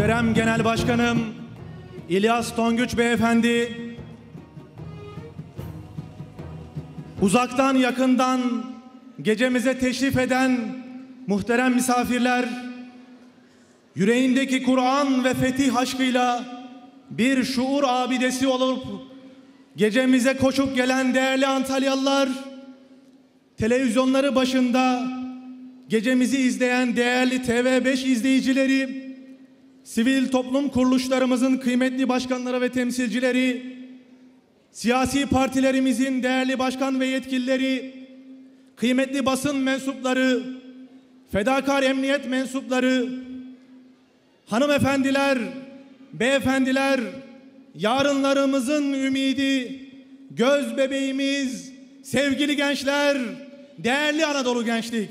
Muhterem Genel Başkanım İlyas Tonguç Beyefendi, uzaktan yakından gecemize teşrif eden muhterem misafirler, yüreğindeki Kur'an ve fetih aşkıyla bir şuur abidesi olup gecemize koşup gelen değerli Antalyalılar, televizyonları başında gecemizi izleyen değerli TV5 izleyicileri, sivil toplum kuruluşlarımızın kıymetli başkanları ve temsilcileri, siyasi partilerimizin değerli başkan ve yetkilileri, kıymetli basın mensupları, fedakar emniyet mensupları, hanımefendiler, beyefendiler, yarınlarımızın ümidi, göz bebeğimiz, sevgili gençler, değerli Anadolu gençlik.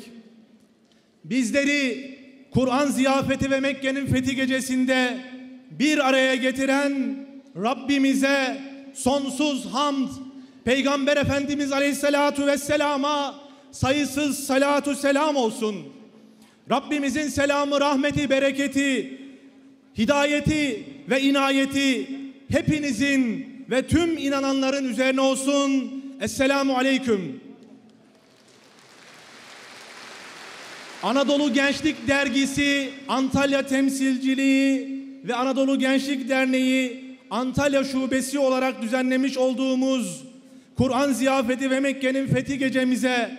Bizleri Kur'an ziyafeti ve Mekke'nin fethi gecesinde bir araya getiren Rabbimize sonsuz hamd, Peygamber Efendimiz Aleyhisselatu Vesselam'a sayısız salatu selam olsun. Rabbimizin selamı, rahmeti, bereketi, hidayeti ve inayeti hepinizin ve tüm inananların üzerine olsun. Esselamu Aleyküm. Anadolu Gençlik Dergisi, Antalya Temsilciliği ve Anadolu Gençlik Derneği Antalya Şubesi olarak düzenlemiş olduğumuz Kur'an ziyafeti ve Mekke'nin fethi gecemize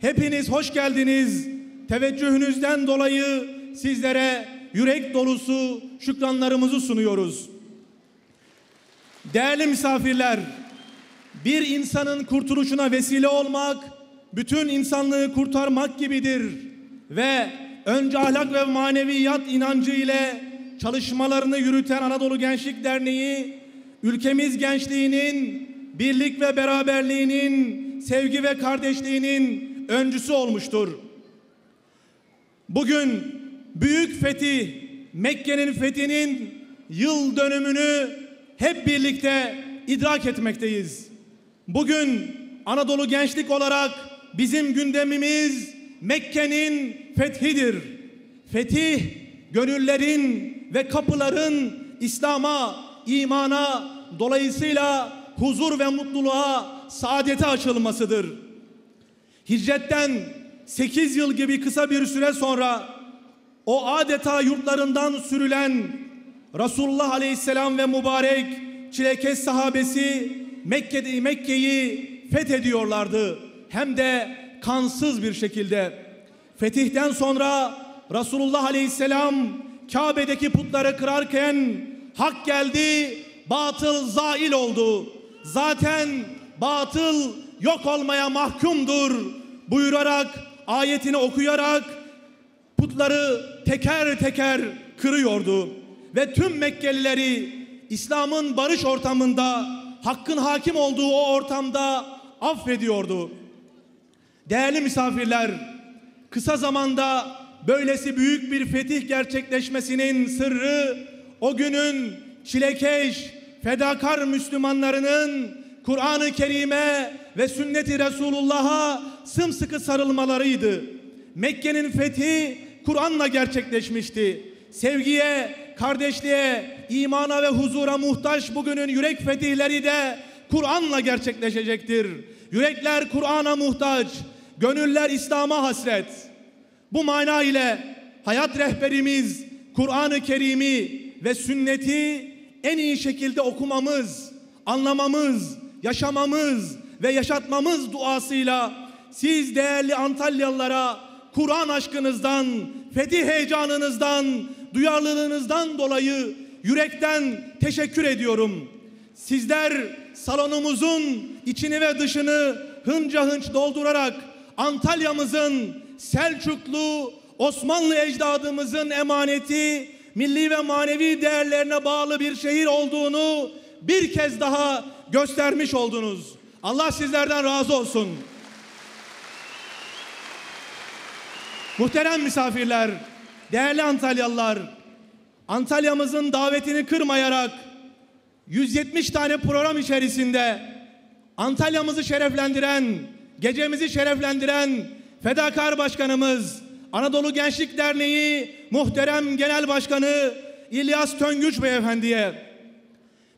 hepiniz hoş geldiniz. Teveccühünüzden dolayı sizlere yürek dolusu şükranlarımızı sunuyoruz. Değerli misafirler, bir insanın kurtuluşuna vesile olmak, bütün insanlığı kurtarmak gibidir ve önce ahlak ve maneviyat inancı ile çalışmalarını yürüten Anadolu Gençlik Derneği, ülkemiz gençliğinin birlik ve beraberliğinin, sevgi ve kardeşliğinin öncüsü olmuştur. Bugün büyük fethi, Mekke'nin fethinin yıl dönümünü hep birlikte idrak etmekteyiz. Bugün Anadolu Gençlik olarak bizim gündemimiz Mekke'nin fethidir. Fetih gönüllerin ve kapıların İslam'a, imana, dolayısıyla huzur ve mutluluğa, saadete açılmasıdır. Hicretten 8 yıl gibi kısa bir süre sonra o adeta yurtlarından sürülen Resulullah Aleyhisselam ve mübarek çilekes sahabesi Mekke'yi fethediyorlardı. Hem de kansız bir şekilde. Fetihten sonra Resulullah Aleyhisselam Kabe'deki putları kırarken hak geldi, batıl zail oldu. Zaten batıl yok olmaya mahkumdur buyurarak ayetini okuyarak putları teker teker kırıyordu ve tüm Mekkelileri İslam'ın barış ortamında hakkın hakim olduğu o ortamda affediyordu. Değerli misafirler, kısa zamanda böylesi büyük bir fetih gerçekleşmesinin sırrı o günün çilekeş, fedakar Müslümanlarının Kur'an-ı Kerim'e ve sünnet-i Resulullah'a sımsıkı sarılmalarıydı. Mekke'nin fethi Kur'an'la gerçekleşmişti. Sevgiye, kardeşliğe, imana ve huzura muhtaç bugünün yürek fetihleri de Kur'an'la gerçekleşecektir. Yürekler Kur'an'a muhtaç, gönüller İslam'a hasret. Bu mana ile hayat rehberimiz Kur'an-ı Kerim'i ve sünneti en iyi şekilde okumamız, anlamamız, yaşamamız ve yaşatmamız duasıyla siz değerli Antalyalılara Kur'an aşkınızdan, fetih heyecanınızdan, duyarlılığınızdan dolayı yürekten teşekkür ediyorum. Sizler salonumuzun içini ve dışını hınca hınç doldurarak Antalya'mızın Selçuklu Osmanlı ecdadımızın emaneti milli ve manevi değerlerine bağlı bir şehir olduğunu bir kez daha göstermiş oldunuz. Allah sizlerden razı olsun. Muhterem misafirler, değerli Antalyalılar, Antalya'mızın davetini kırmayarak 170 tane program içerisinde Antalya'mızı şereflendiren, gecemizi şereflendiren fedakar başkanımız, Anadolu Gençlik Derneği muhterem genel başkanı İlyas Töngüç Beyefendiye,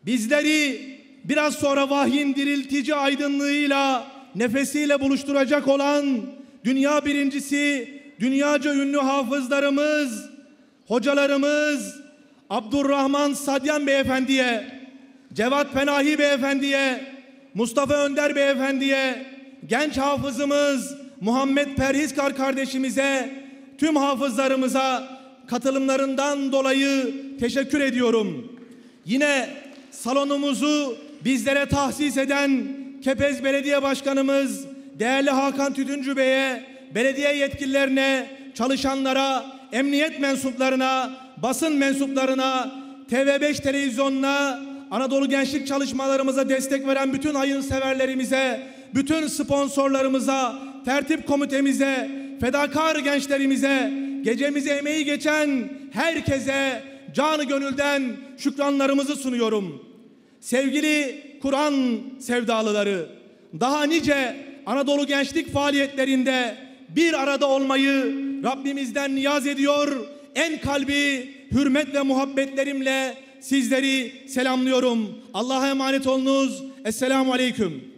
bizleri biraz sonra vahyin diriltici aydınlığıyla, nefesiyle buluşturacak olan dünya birincisi, dünyaca ünlü hafızlarımız, hocalarımız Abdurrahman Sadyan Beyefendiye, Cevat Penahi Beyefendiye, Mustafa Önder Beyefendiye, genç hafızımız Muhammed Perhizkar kardeşimize, tüm hafızlarımıza katılımlarından dolayı teşekkür ediyorum. Yine salonumuzu bizlere tahsis eden Kepez Belediye Başkanımız değerli Hakan Tütüncü Bey'e, belediye yetkililerine, çalışanlara, emniyet mensuplarına, basın mensuplarına, TV5 televizyonuna, Anadolu Gençlik çalışmalarımıza destek veren bütün hayırseverlerimize, bütün sponsorlarımıza, tertip komitemize, fedakar gençlerimize, gecemize emeği geçen herkese canı gönülden şükranlarımızı sunuyorum. Sevgili Kur'an sevdalıları, daha nice Anadolu gençlik faaliyetlerinde bir arada olmayı Rabbimizden niyaz ediyor. En kalbi hürmet ve muhabbetlerimle sizleri selamlıyorum. Allah'a emanet olunuz. Esselamu Aleyküm.